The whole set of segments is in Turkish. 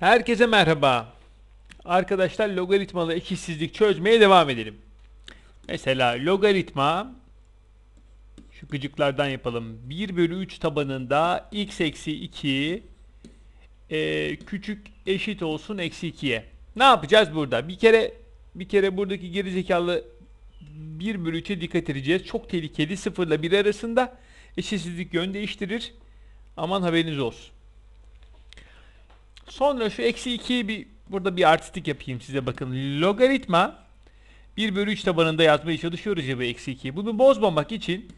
Herkese merhaba. Arkadaşlar logaritmalı eşitsizlik çözmeye devam edelim. Mesela logaritma şu gıcıklardan yapalım. 1 bölü 3 tabanında x eksi 2 e, küçük eşit olsun eksi 2'ye. Ne yapacağız burada? Bir kere bir kere buradaki gerizekalı 1 bölü 3'e dikkat edeceğiz. Çok tehlikeli. 0 ile 1 arasında eşitsizlik yön değiştirir. Aman haberiniz olsun. Sonra şu eksi 2'yi bir burada bir artistik yapayım size bakın. Logaritma 1 bölü 3 tabanında yazmaya çalışıyoruz ya bu eksi 2'yi. Bunu bozmamak için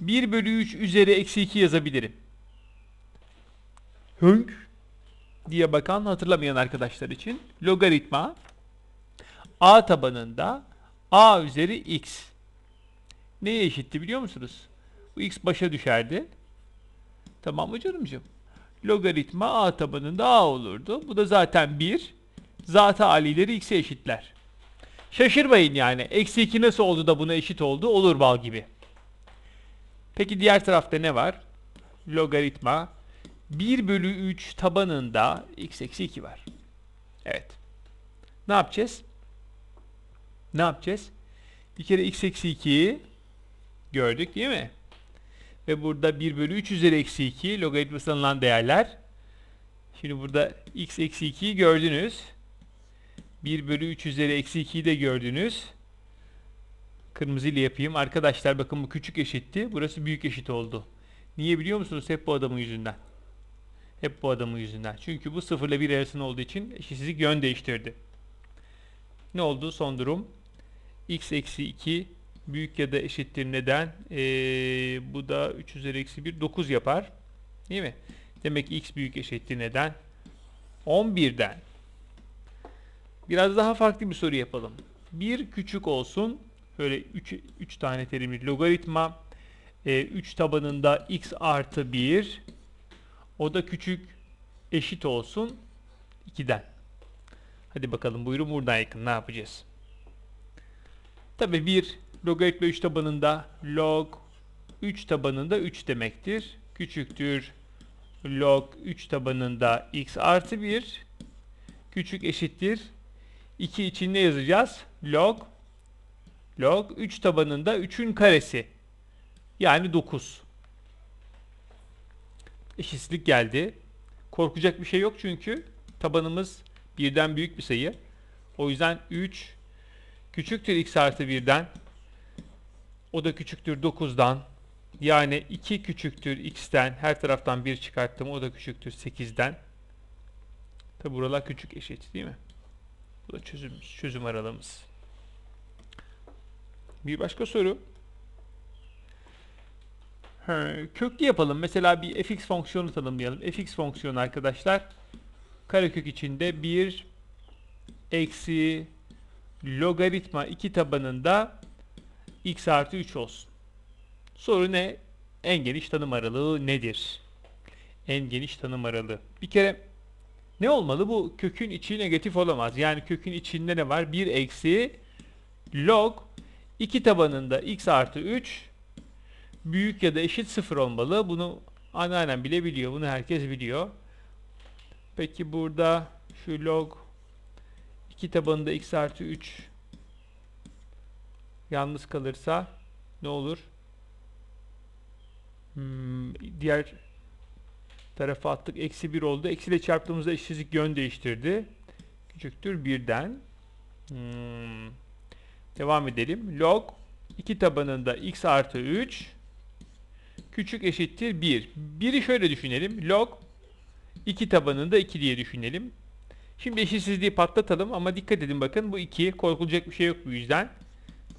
1 bölü 3 üzeri eksi 2 yazabilirim. Hönk diye bakan hatırlamayan arkadaşlar için logaritma a tabanında a üzeri x neye eşitti biliyor musunuz? Bu x başa düşerdi. Tamam mı canımcığım? Logaritma a tabanında a olurdu. Bu da zaten 1. Zaten halileri x'e eşitler. Şaşırmayın yani. Eksi 2 nasıl oldu da buna eşit oldu? Olur bal gibi. Peki diğer tarafta ne var? Logaritma 1 bölü 3 tabanında x eksi 2 var. Evet. Ne yapacağız? Ne yapacağız? Bir kere x eksi 2'yi gördük değil mi? Ve burada 1 bölü 3 üzeri eksi 2 logaritması alınan değerler. Şimdi burada x eksi 2'yi gördünüz. 1 bölü 3 üzeri eksi 2'yi de gördünüz. Kırmızı ile yapayım. Arkadaşlar bakın bu küçük eşitti. Burası büyük eşit oldu. Niye biliyor musunuz? Hep bu adamın yüzünden. Hep bu adamın yüzünden. Çünkü bu 0 ile 1 arasında olduğu için eşitsizlik yön değiştirdi. Ne oldu son durum? x eksi 2 büyük ya da eşittir neden? Ee, bu da 3 üzeri eksi 1 9 yapar. Değil mi? Demek ki x büyük eşittir neden? 11'den. Biraz daha farklı bir soru yapalım. 1 küçük olsun. Böyle 3, 3 tane terimli logaritma. 3 tabanında x artı 1. O da küçük eşit olsun 2'den. Hadi bakalım buyurun buradan yakın ne yapacağız? Tabi 1 logaritma 3 tabanında log 3 tabanında 3 demektir. Küçüktür log 3 tabanında x artı 1 küçük eşittir 2 için ne yazacağız? Log log 3 tabanında 3'ün karesi yani 9 eşitsizlik geldi. Korkacak bir şey yok çünkü tabanımız birden büyük bir sayı. O yüzden 3 küçüktür x artı 1'den o da küçüktür 9'dan. Yani 2 küçüktür x'ten. Her taraftan 1 çıkarttım. O da küçüktür 8'den. Tabi buralar küçük eşit değil mi? Bu da çözüm, çözüm aralığımız. Bir başka soru. He, köklü yapalım. Mesela bir fx fonksiyonu tanımlayalım. fx fonksiyonu arkadaşlar karekök içinde 1 eksi logaritma 2 tabanında x artı 3 olsun. Soru ne? En geniş tanım aralığı nedir? En geniş tanım aralığı. Bir kere ne olmalı? Bu kökün içi negatif olamaz. Yani kökün içinde ne var? 1 eksi log 2 tabanında x artı 3 büyük ya da eşit 0 olmalı. Bunu anneannem bile biliyor. Bunu herkes biliyor. Peki burada şu log 2 tabanında x artı 3 yalnız kalırsa ne olur? Hmm, diğer tarafa attık. Eksi 1 oldu. Eksi ile çarptığımızda eşitsizlik yön değiştirdi. Küçüktür 1'den. Hmm. Devam edelim. Log 2 tabanında x artı 3 küçük eşittir 1. 1'i şöyle düşünelim. Log 2 tabanında 2 diye düşünelim. Şimdi eşitsizliği patlatalım ama dikkat edin bakın bu 2 korkulacak bir şey yok bu yüzden.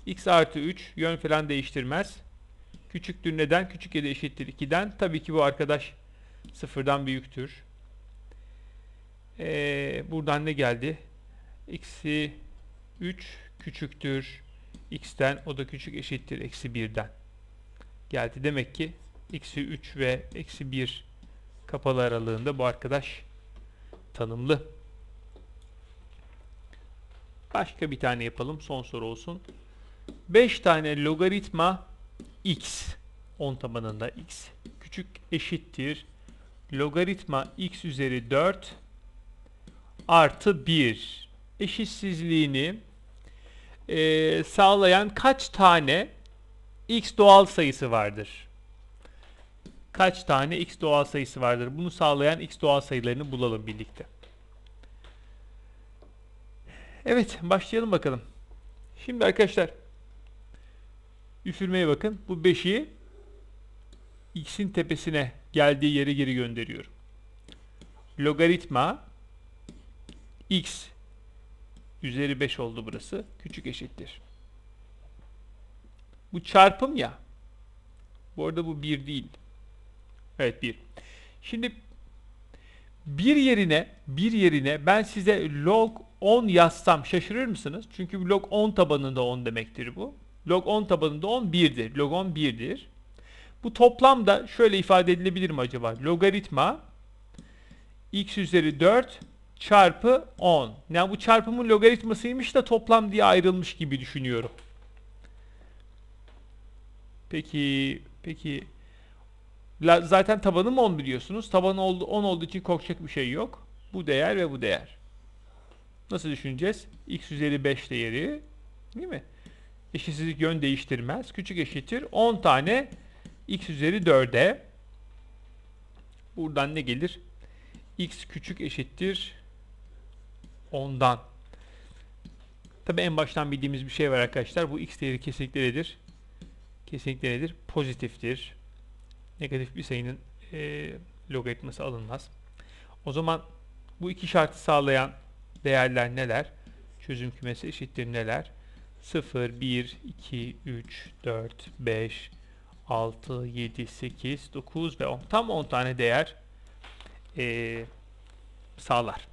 X artı 3 yön falan değiştirmez. Küçüktür neden? Küçük ya da eşittir 2'den. Tabii ki bu arkadaş sıfırdan büyüktür. Ee, buradan ne geldi? Eksi 3 küçüktür x'ten. O da küçük eşittir eksi 1'den. Geldi. Demek ki eksi 3 ve eksi 1 kapalı aralığında bu arkadaş tanımlı. Başka bir tane yapalım. Son soru olsun. 5 tane logaritma x 10 tabanında x küçük eşittir logaritma x üzeri 4 artı 1 eşitsizliğini eee, sağlayan kaç tane x doğal sayısı vardır? Kaç tane x doğal sayısı vardır? Bunu sağlayan x doğal sayılarını bulalım birlikte. Evet, başlayalım bakalım. Şimdi arkadaşlar üfürmeye bakın. Bu 5'i x'in tepesine geldiği yere geri gönderiyorum. Logaritma x üzeri 5 oldu burası. Küçük eşittir. Bu çarpım ya. Bu arada bu 1 değil. Evet 1. Şimdi bir yerine bir yerine ben size log 10 yazsam şaşırır mısınız? Çünkü log 10 tabanında 10 demektir bu. Log 10 tabanında 10 1'dir. Log 10 1'dir. Bu toplamda şöyle ifade edilebilir mi acaba? Logaritma x üzeri 4 çarpı 10. Yani bu çarpımın logaritmasıymış da toplam diye ayrılmış gibi düşünüyorum. Peki, peki La- zaten tabanım 10 biliyorsunuz. Tabanı oldu, 10 olduğu için korkacak bir şey yok. Bu değer ve bu değer. Nasıl düşüneceğiz? x üzeri 5 değeri değil mi? Eşitsizlik yön değiştirmez. Küçük eşittir 10 tane x üzeri 4'e buradan ne gelir? x küçük eşittir 10'dan. Tabi en baştan bildiğimiz bir şey var arkadaşlar. Bu x değeri kesinlikle nedir? Kesinlikle nedir? Pozitiftir. Negatif bir sayının e, logaritması alınmaz. O zaman bu iki şartı sağlayan değerler neler? Çözüm kümesi eşittir neler? 0, 1, 2, 3, 4, 5, 6, 7, 8, 9 ve 10. Tam 10 tane değer e, sağlar.